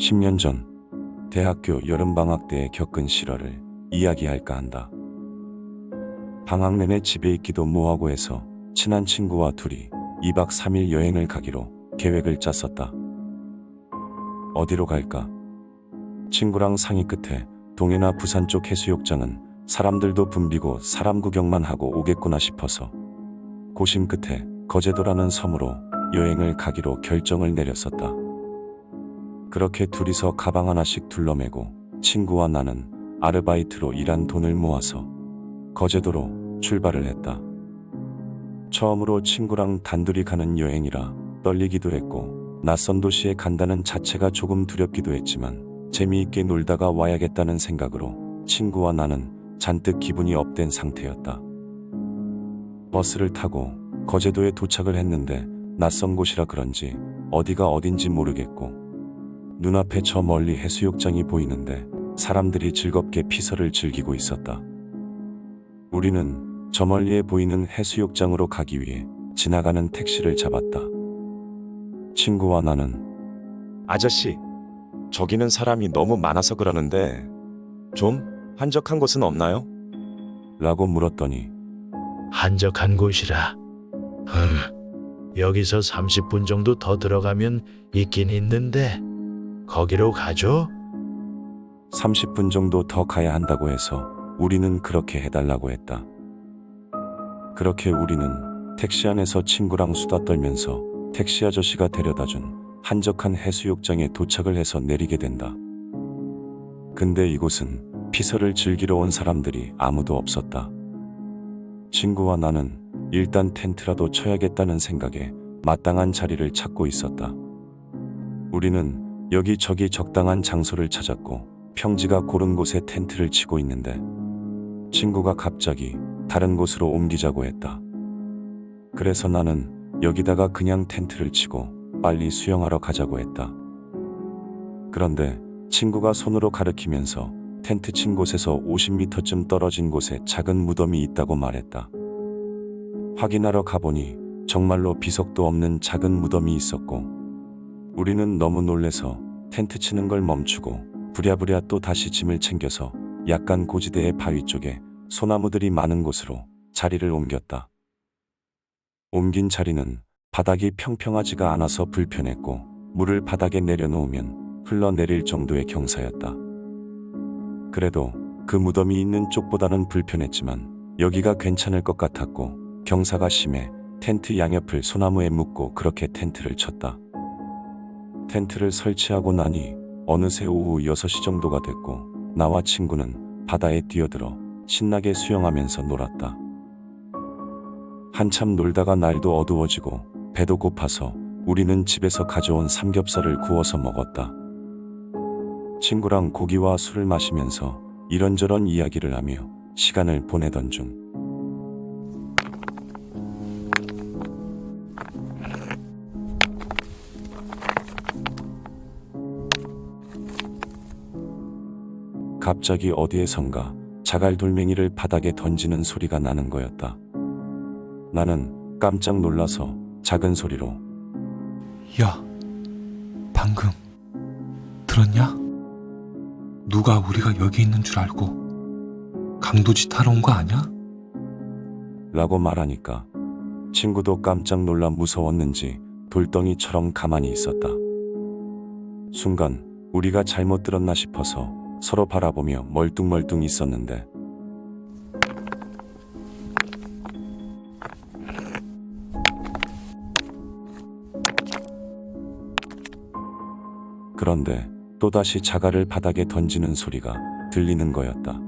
10년 전 대학교 여름방학 때에 겪은 실화를 이야기할까 한다. 방학 내내 집에 있기도 뭐하고 해서 친한 친구와 둘이 2박 3일 여행을 가기로 계획을 짰었다. 어디로 갈까? 친구랑 상의 끝에 동해나 부산 쪽 해수욕장은 사람들도 붐비고 사람 구경만 하고 오겠구나 싶어서 고심 끝에 거제도라는 섬으로 여행을 가기로 결정을 내렸었다. 그렇게 둘이서 가방 하나씩 둘러매고 친구와 나는 아르바이트로 일한 돈을 모아서 거제도로 출발을 했다. 처음으로 친구랑 단둘이 가는 여행이라 떨리기도 했고 낯선 도시에 간다는 자체가 조금 두렵기도 했지만 재미있게 놀다가 와야겠다는 생각으로 친구와 나는 잔뜩 기분이 업된 상태였다. 버스를 타고 거제도에 도착을 했는데 낯선 곳이라 그런지 어디가 어딘지 모르겠고 눈앞에 저 멀리 해수욕장이 보이는데 사람들이 즐겁게 피서를 즐기고 있었다. 우리는 저 멀리에 보이는 해수욕장으로 가기 위해 지나가는 택시를 잡았다. 친구와 나는 아저씨, 저기는 사람이 너무 많아서 그러는데 좀 한적한 곳은 없나요? 라고 물었더니 한적한 곳이라. 흠, 여기서 30분 정도 더 들어가면 있긴 있는데 거기로 가죠? 30분 정도 더 가야 한다고 해서 우리는 그렇게 해달라고 했다. 그렇게 우리는 택시 안에서 친구랑 수다 떨면서 택시 아저씨가 데려다 준 한적한 해수욕장에 도착을 해서 내리게 된다. 근데 이곳은 피서를 즐기러 온 사람들이 아무도 없었다. 친구와 나는 일단 텐트라도 쳐야겠다는 생각에 마땅한 자리를 찾고 있었다. 우리는 여기저기 적당한 장소를 찾았고 평지가 고른 곳에 텐트를 치고 있는데 친구가 갑자기 다른 곳으로 옮기자고 했다. 그래서 나는 여기다가 그냥 텐트를 치고 빨리 수영하러 가자고 했다. 그런데 친구가 손으로 가리키면서 텐트 친 곳에서 50m쯤 떨어진 곳에 작은 무덤이 있다고 말했다. 확인하러 가보니 정말로 비석도 없는 작은 무덤이 있었고 우리는 너무 놀래서 텐트 치는 걸 멈추고 부랴부랴 또 다시 짐을 챙겨서 약간 고지대의 바위 쪽에 소나무들이 많은 곳으로 자리를 옮겼다. 옮긴 자리는 바닥이 평평하지가 않아서 불편했고 물을 바닥에 내려놓으면 흘러내릴 정도의 경사였다. 그래도 그 무덤이 있는 쪽보다는 불편했지만 여기가 괜찮을 것 같았고 경사가 심해 텐트 양옆을 소나무에 묶고 그렇게 텐트를 쳤다. 텐트를 설치하고 나니 어느새 오후 6시 정도가 됐고 나와 친구는 바다에 뛰어들어 신나게 수영하면서 놀았다. 한참 놀다가 날도 어두워지고 배도 고파서 우리는 집에서 가져온 삼겹살을 구워서 먹었다. 친구랑 고기와 술을 마시면서 이런저런 이야기를 하며 시간을 보내던 중 갑자기 어디에선가 자갈돌멩이를 바닥에 던지는 소리가 나는 거였다. 나는 깜짝 놀라서 작은 소리로 야, 방금 들었냐? 누가 우리가 여기 있는 줄 알고 강도짓 하러 온 거 아니야? 라고 말하니까 친구도 깜짝 놀라 무서웠는지 돌덩이처럼 가만히 있었다. 순간 우리가 잘못 들었나 싶어서 서로 바라보며 멀뚱멀뚱 있었는데 그런데 또다시 자갈을 바닥에 던지는 소리가 들리는 거였다.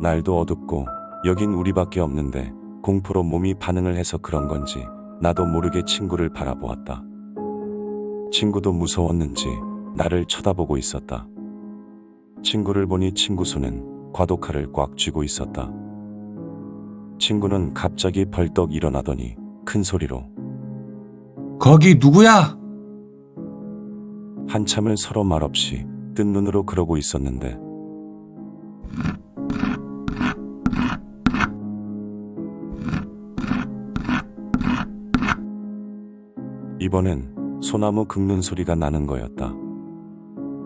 날도 어둡고 여긴 우리밖에 없는데 공포로 몸이 반응을 해서 그런 건지 나도 모르게 친구를 바라보았다. 친구도 무서웠는지 나를 쳐다보고 있었다. 친구를 보니 친구 손은 과도칼을 꽉 쥐고 있었다. 친구는 갑자기 벌떡 일어나더니 큰 소리로 거기 누구야? 한참을 서로 말없이 뜬 눈으로 그러고 있었는데 이번엔 소나무 긁는 소리가 나는 거였다.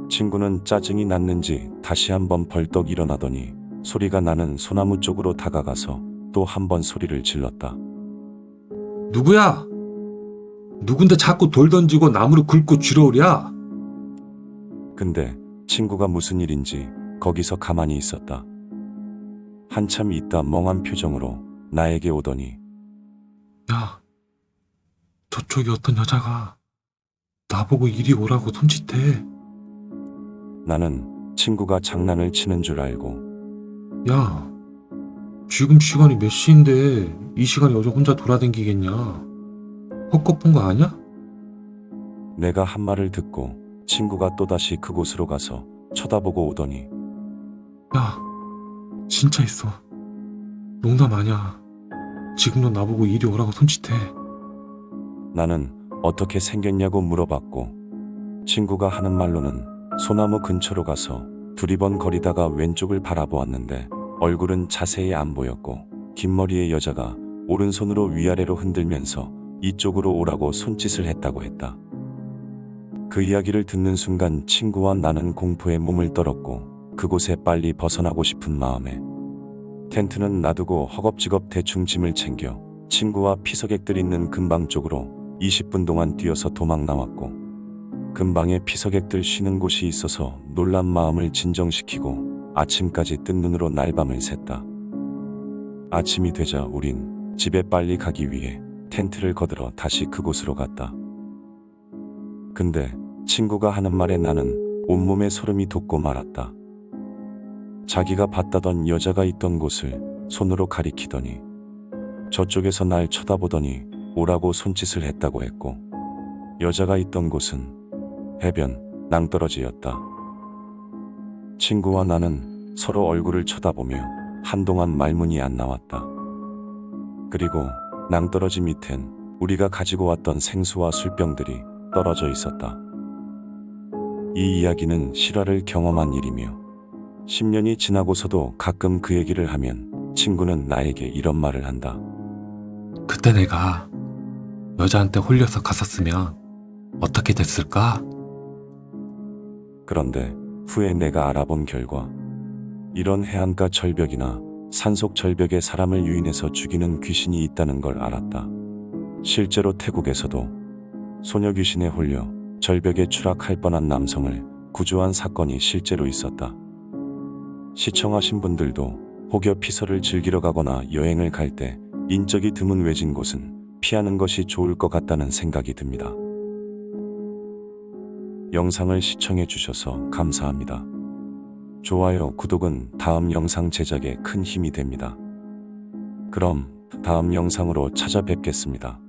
친구는 짜증이 났는지 다시 한번 벌떡 일어나더니 소리가 나는 소나무 쪽으로 다가가서 또 한 번 소리를 질렀다. 누구야? 누군데 자꾸 돌 던지고 나무를 긁고 쥐러오랴? 근데 친구가 무슨 일인지 거기서 가만히 있었다. 한참 있다 멍한 표정으로 나에게 오더니 야, 저쪽에 어떤 여자가 나보고 이리 오라고 손짓해. 나는 친구가 장난을 치는 줄 알고 야, 지금 시간이 몇 시인데 이 시간에 여자 혼자 돌아다니겠냐? 헛것 본거 아니야? 내가 한 말을 듣고 친구가 또다시 그곳으로 가서 쳐다보고 오더니 야, 진짜 있어. 농담 아니야. 지금도 나보고 이리 오라고 손짓해. 나는 어떻게 생겼냐고 물어봤고 친구가 하는 말로는 소나무 근처로 가서 두리번 거리다가 왼쪽을 바라보았는데 얼굴은 자세히 안 보였고 긴 머리의 여자가 오른손으로 위아래로 흔들면서 이쪽으로 오라고 손짓을 했다고 했다. 그 이야기를 듣는 순간 친구와 나는 공포에 몸을 떨었고 그곳에 빨리 벗어나고 싶은 마음에 텐트는 놔두고 허겁지겁 대충 짐을 챙겨 친구와 피서객들 있는 근방 쪽으로 20분 동안 뛰어서 도망 나왔고 근방에 피서객들 쉬는 곳이 있어서 놀란 마음을 진정시키고 아침까지 뜬 눈으로 날밤을 샜다. 아침이 되자 우린 집에 빨리 가기 위해 텐트를 거들어 다시 그곳으로 갔다. 근데 친구가 하는 말에 나는 온몸에 소름이 돋고 말았다. 자기가 봤다던 여자가 있던 곳을 손으로 가리키더니 저쪽에서 날 쳐다보더니 오라고 손짓을 했다고 했고 여자가 있던 곳은 해변 낭떠러지였다. 친구와 나는 서로 얼굴을 쳐다보며 한동안 말문이 안 나왔다. 그리고 낭떠러지 밑엔 우리가 가지고 왔던 생수와 술병들이 떨어져 있었다. 이 이야기는 실화를 경험한 일이며 10년이 지나고서도 가끔 그 얘기를 하면 친구는 나에게 이런 말을 한다. 그때 내가 여자한테 홀려서 갔었으면 어떻게 됐을까? 그런데 후에 내가 알아본 결과 이런 해안가 절벽이나 산속 절벽에 사람을 유인해서 죽이는 귀신이 있다는 걸 알았다. 실제로 태국에서도 소녀 귀신에 홀려 절벽에 추락할 뻔한 남성을 구조한 사건이 실제로 있었다. 시청하신 분들도 혹여 피서를 즐기러 가거나 여행을 갈 때 인적이 드문 외진 곳은 피하는 것이 좋을 것 같다는 생각이 듭니다. 영상을 시청해 주셔서 감사합니다. 좋아요, 구독은 다음 영상 제작에 큰 힘이 됩니다. 그럼 다음 영상으로 찾아뵙겠습니다.